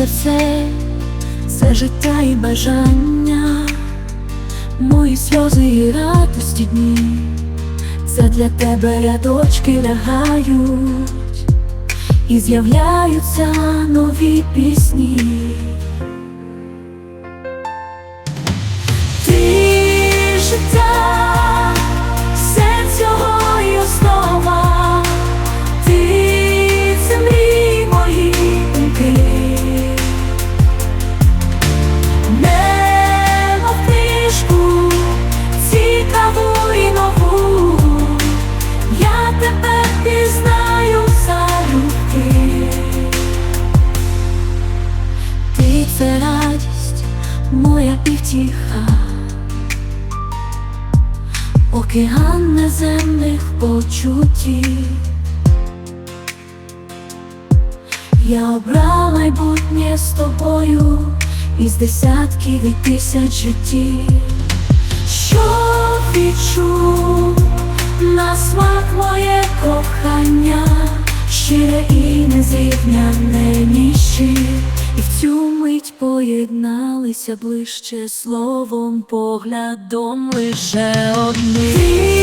серце, це життя і бажання, мої сльози і радості дні, це для тебе рядочки лягають і з'являються нові пісні. І океан неземних почуттів. Я обрала майбутнє з тобою із десятків і тисяч життів, що відчув на смак моє кохання, щире і незрівняне ніщі, і в цю мить поєдналися ближче словом, поглядом лише одним.